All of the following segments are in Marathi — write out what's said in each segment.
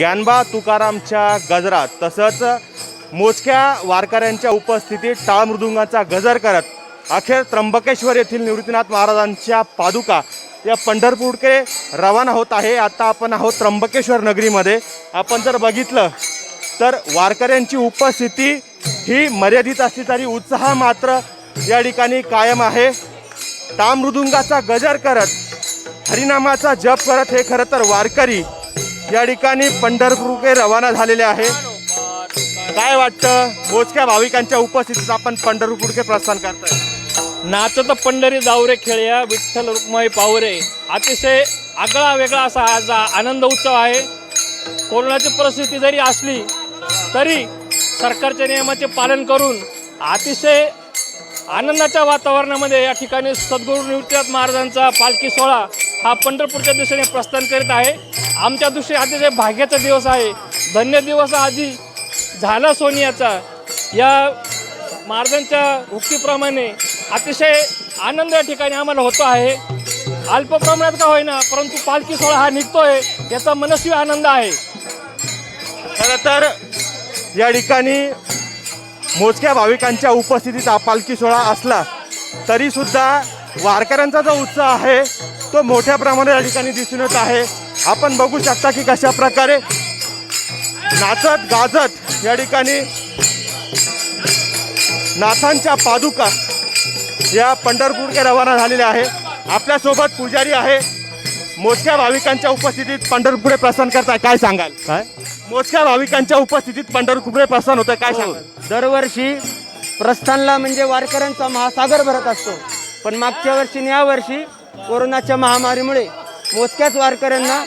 ज्ञानबा तुकारामच्या गजरात तसंच मोजक्या वारकऱ्यांच्या उपस्थितीत टाळमृदुंगाचा गजर करत अखेर त्र्यंबकेश्वर येथील निवृत्तीनाथ महाराजांच्या पादुका या पंढरपूरकडे रवाना होत आहे. आता आपण आहोत त्र्यंबकेश्वर नगरीमध्ये. आपण जर बघितलं तर वारकऱ्यांची उपस्थिती ही मर्यादित असली तरी उत्साह मात्र या ठिकाणी कायम आहे. टाळमृदुंगाचा गजर करत हरिनामाचा जप करत हे खरं तर वारकरी या ठिकाणी पंढरपूरकडे रवाना झालेले आहे. काय वाटतं? मोजक्या भाविकांच्या उपस्थितीत आपण पंढरपूरकडे प्रस्थान करतोय. नाचत पंढरी जावरे खेळया विठ्ठल रुक्माई पावरे. अतिशय आगळा वेगळा असा आज आनंद उत्सव आहे. कोरोनाची परिस्थिती जरी असली तरी सरकारच्या नियमाचे पालन करून अतिशय आनंदाच्या वातावरणामध्ये या ठिकाणी सद्गुरू निवृत्तीनाथ महाराजांचा पालखी सोहळा हा पंढरपूरच्या दिशेने प्रस्थान करीत आहे. आमच्या दृष्टी अतिशय भाग्याचा दिवस आहे. धन्य दिवस आधी झाला सोनियाचा. या महाराजांच्या उक्तीप्रमाणे अतिशय आनंद या ठिकाणी आम्हाला होतो आहे. अल्प प्रमाणात का होईना परंतु पालखी सोहळा हा निघतोय याचा मनस्वी आनंद आहे. खरं तर या ठिकाणी मोजक्या भाविकांच्या उपस्थितीत हा पालखी सोहळा असला तरीसुद्धा वारकऱ्यांचा जो उत्साह आहे तो मोठ्या प्रमाणात या ठिकाणी दिसून येत आहे. आपण बघू शकता की कशा प्रकारे नाचत गाजत या ठिकाणी नाथांच्या पादुका या पंढरपूरकडे रवाना झालेल्या आहे. आपल्यासोबत पुजारी आहे. मोजक्या भाविकांच्या उपस्थितीत पंढरपुढे प्रस्थान करताय. काय सांगाल? काय? मोजक्या भाविकांच्या उपस्थितीत पंढरपुढे प्रस्थान होतं काय सांगाल? दरवर्षी प्रस्थानला म्हणजे वारकऱ्यांचा महासागर भरत असतो. पण मागच्या वर्षी आणि या वर्षी कोरोनाच्या महामारीमुळे मोजक्याच वारकऱ्यांना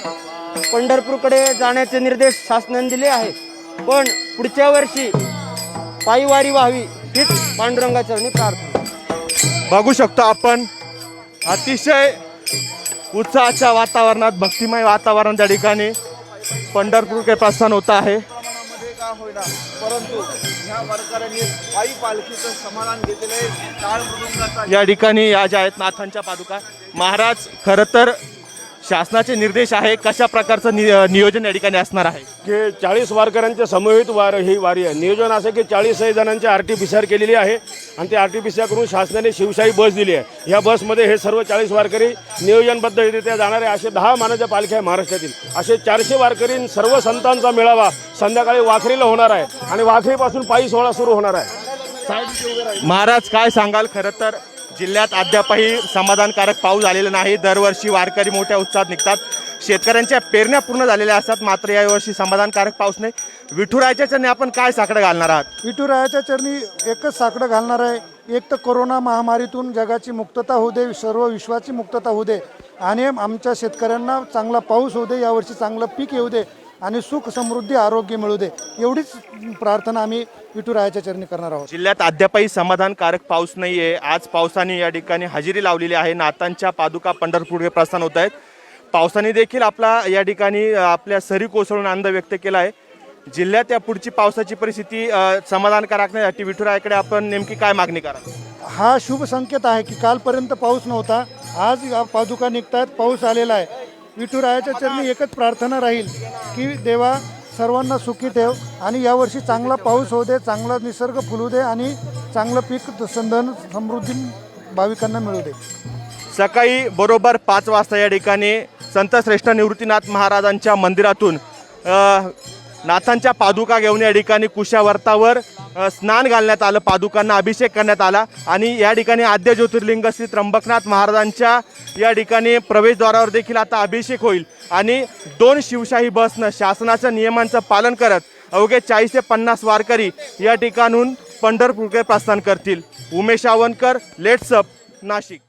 पंढरपूरकडे जाण्याचे निर्देश शासनाने दिले आहेत. पण पुढच्या वर्षी पायीवारी व्हावी हीच पांडुरंगाचरणी प्रार्थना. बघू शकतो आपण. अतिशय उत्साहाच्या वातावरणात भक्तिमय वातावरण त्या ठिकाणी पंढरपूरकडे प्रस्थान होत आहे. होईना परंतु ह्या वारकऱ्यांनी पायी पालखीचं समाधान घेतलेलं आहे. या ठिकाणी या ज्या आहेत नाथांच्या पादुका महाराज खरं तर शासनाचे निर्देश आहे कशा प्रकारचं नि नियोजन या ठिकाणी असणार आहे? की चाळीस वारकऱ्यांच्या समूहित वार ही वारी आहे. नियोजन असं की चाळीसही जणांची R T P C R केलेली आहे आणि ते R T P C R करून शासनाने शिवशाही बस दिली आहे. ह्या बसमध्ये हे सर्व चाळीस वारकरी नियोजनबद्धरित्या जाणारे असे दहा मानाच्या पालख्या आहे महाराष्ट्रातील. असे चारशे वारकरी सर्व संतांचा मेळावा संध्याकाळी वाखरीला होणार आहे आणि वाखरीपासून पायी सोहळा सुरू होणार आहे. महाराज काय सांगाल? खरं तर जिल्ह्यात अद्यापही समाधानकारक पाऊस झालेला नाही. दरवर्षी वारकरी मोठ्या उत्साहात निघतात. शेतकऱ्यांच्या पेरण्या पूर्ण झालेल्या असतात मात्र यावर्षी समाधानकारक पाऊस नाही. विठुरायाच्या चरणी आपण काय साकडं घालणार आहात? विठुरायाच्या चरणी एकच साकडं घालणार आहे. एक तर कोरोना महामारीतून जगाची मुक्तता होऊ दे सर्व विश्वाची मुक्तता होऊ दे. आणि आमच्या शेतकऱ्यांना चांगला पाऊस होऊ दे यावर्षी चांगलं पीक येऊ दे. आणि सुख समृद्धी आरोग्य मिळू दे एवढीच प्रार्थना आम्ही विठुरायाच्या चरणी करणार आहोत. जिल्ह्यात अद्यापही समाधानकारक पाऊस नाही आहे आज पावसाने या ठिकाणी हजेरी लावलेली आहे. नातांच्या पादुका पंढरपूर प्रस्थान होत आहेत. पावसाने देखील आपला या ठिकाणी आपल्या सरी कोसळून आनंद व्यक्त केला आहे. जिल्ह्यात या पुढची पावसाची परिस्थिती समाधानकारक नाही विठुरायाकडे आपण नेमकी काय मागणी करा हा शुभ संकेत आहे की कालपर्यंत पाऊस नव्हता. आज पादुका निघतात पाऊस आलेला आहे. विठुरायाच्या चरणी एकच प्रार्थना राहील की देवा सर्वांना सुखी ठेव आणि यावर्षी चांगला पाऊस होऊ दे चांगला निसर्ग फुलू दे आणि चांगलं पीक संधन समृद्धी भाविकांना मिळू दे. सकाळी बरोबर पाच वाजता या ठिकाणी संत श्रेष्ठ निवृत्तीनाथ महाराजांच्या मंदिरातून नाथांच्या पादुका घेऊन या ठिकाणी कुशावर्तावर स्नान घालण्यात आलं पादुकांना अभिषेक करण्यात आला. आणि या ठिकाणी आद्य ज्योतिर्लिंग श्री त्र्यंबकनाथ महाराजांच्या या ठिकाणी प्रवेशद्वारावर देखील आता अभिषेक होईल. आणि दोन शिवशाही बसनं शासनाच्या नियमांचं पालन करत अवघे चाळीस ते पन्नास वारकरी या ठिकाणून पंढरपूरकडे प्रस्थान करतील. उमेश आवनकर लेट्सअप नाशिक.